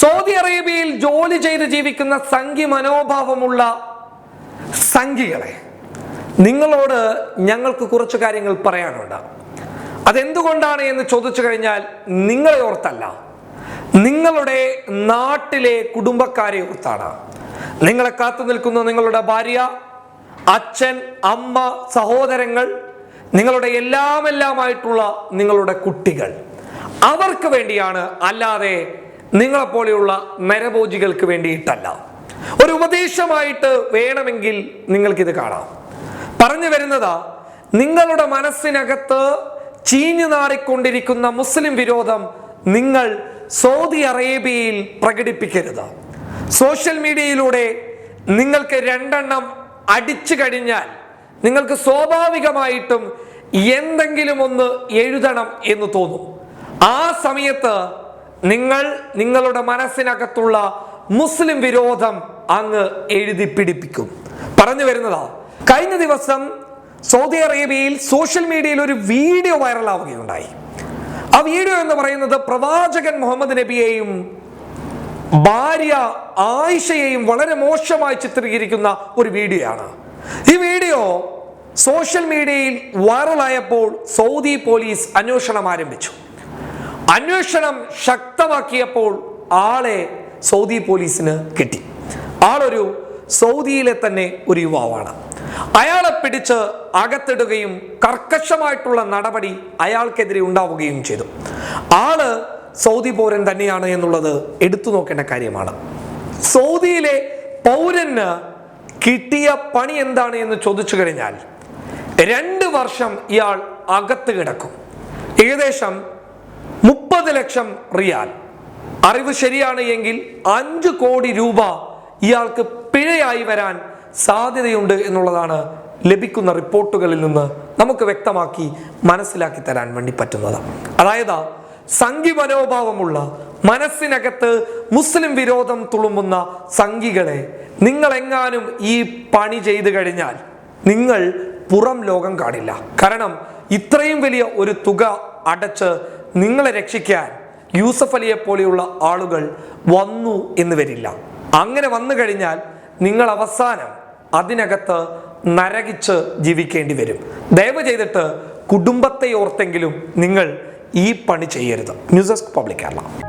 Saudi അറേബ്യയിൽ ജോലി ചെയ്ത് ജീവിക്കുന്ന സംഘി മനോഭാവമുള്ള സംഘികളെ നിങ്ങളോട് ഞങ്ങൾക്ക് കുറച്ച് കാര്യങ്ങൾ പറയാനുണ്ട്. അതെന്തുകൊണ്ടാണ് എന്ന് ചോദിച്ചു കഴിഞ്ഞാൽ നിങ്ങളെ ഓർത്തല്ല. നിങ്ങളുടെ നാട്ടിലെ കുടുംബക്കാരെ ഓർത്താണ്. നിങ്ങളെ കാത്തു നിൽക്കുന്ന നിങ്ങളുടെ ഭാര്യ അച്ഛൻ അമ്മ സഹോദരങ്ങൾ നിങ്ങളുടെ എല്ലാമെല്ലാമായിട്ടുള്ള നിങ്ങളുടെ കുട്ടികൾ. അവർക്ക് വേണ്ടിയാണ് അല്ലാതെ നിങ്ങളെപ്പോലെയുള്ള നരഭോജികൾക്ക് വേണ്ടിയിട്ടല്ല. ഒരു ഉപദേശമായിട്ട് വേണമെങ്കിൽ നിങ്ങൾക്കിത് കാണാം. പറഞ്ഞു വരുന്നത് നിങ്ങളുടെ മനസ്സിനകത്ത് ചീഞ്ഞു നാറിക്കൊണ്ടിരിക്കുന്ന മുസ്ലിം വിരോധം നിങ്ങൾ സൗദി അറേബ്യയിൽ പ്രകടിപ്പിക്കരുത്. സോഷ്യൽ മീഡിയയിലൂടെ നിങ്ങൾക്ക് രണ്ടെണ്ണം അടിച്ചു കഴിഞ്ഞാൽ നിങ്ങൾക്ക് സ്വാഭാവികമായിട്ടും എന്തെങ്കിലും ഒന്ന് എഴുതണം എന്ന് തോന്നും. ആ സമയത്ത് നിങ്ങൾ നിങ്ങളുടെ മനസ്സിനകത്തുള്ള മുസ്ലിം വിരോധം അങ്ങ് എഴുതി പിടിപ്പിക്കും. പറഞ്ഞു വരുന്നതാ കഴിഞ്ഞ ദിവസം സൗദി അറേബ്യയിൽ സോഷ്യൽ മീഡിയയിൽ ഒരു വീഡിയോ വൈറലാവുകയുണ്ടായി. ആ വീഡിയോ എന്ന് പറയുന്നത് പ്രവാചകൻ മുഹമ്മദ് നബിയെയും ഭാര്യ ആയിഷയെയും വളരെ മോശമായി ചിത്രീകരിക്കുന്ന ഒരു വീഡിയോ ആണ് ഈ വീഡിയോ സോഷ്യൽ മീഡിയയിൽ വൈറലായപ്പോൾ സൗദി പോലീസ് അന്വേഷണം ആരംഭിച്ചു. അന്വേഷണം ശക്തമാക്കിയപ്പോൾ ആളെ സൗദി പോലീസിന് കിട്ടി. ആളൊരു സൗദിയിലെ തന്നെ ഒരു യുവാവാണ്. അയാളെ പിടിച്ച് അകത്തിടുകയും കർക്കശമായിട്ടുള്ള നടപടി അയാൾക്കെതിരെ ഉണ്ടാവുകയും ചെയ്തു. ആൾ സൗദി പൗരൻ തന്നെയാണ് എന്നുള്ളത് എടുത്തു നോക്കേണ്ട കാര്യമാണ്. സൗദിയിലെ പൗരന് കിട്ടിയ പണി എന്താണ് എന്ന് ചോദിച്ചു കഴിഞ്ഞാൽ രണ്ട് വർഷം ഇയാൾ അകത്ത് കിടക്കും. ഏകദേശം മുപ്പത് ലക്ഷം റിയാൽ. അറിവ് ശരിയാണ് എങ്കിൽ അഞ്ച് കോടി രൂപ ഇയാൾക്ക് പിഴയായി വരാൻ സാധ്യതയുണ്ട് എന്നുള്ളതാണ് ലഭിക്കുന്ന റിപ്പോർട്ടുകളിൽ നിന്ന് നമുക്ക് വ്യക്തമാക്കി മനസ്സിലാക്കി തരാൻ വേണ്ടി പറ്റുന്നത്. അതായത് സംഘി മനോഭാവമുള്ള മനസ്സിനകത്ത് മുസ്ലിം വിരോധം തുളുമ്പുന്ന സംഘികളെ നിങ്ങൾ എങ്ങാനും ഈ പണി ചെയ്തു കഴിഞ്ഞാൽ നിങ്ങൾ പുറം ലോകം കാണില്ല. കാരണം ഇത്രയും വലിയ ഒരു തുക അടച്ച് നിങ്ങളെ രക്ഷിക്കാൻ യൂസഫ് അലിയെ പോലെയുള്ള ആളുകൾ വന്നു എന്ന് വരില്ല. അങ്ങനെ വന്നു കഴിഞ്ഞാൽ നിങ്ങൾ അവസാനം അതിനകത്ത് നരകിച്ച് ജീവിക്കേണ്ടി വരും. ദയവ് ചെയ്തിട്ട് കുടുംബത്തെ ഓർത്തെങ്കിലും നിങ്ങൾ ഈ പണി ചെയ്യരുത്. News desk public Kerala.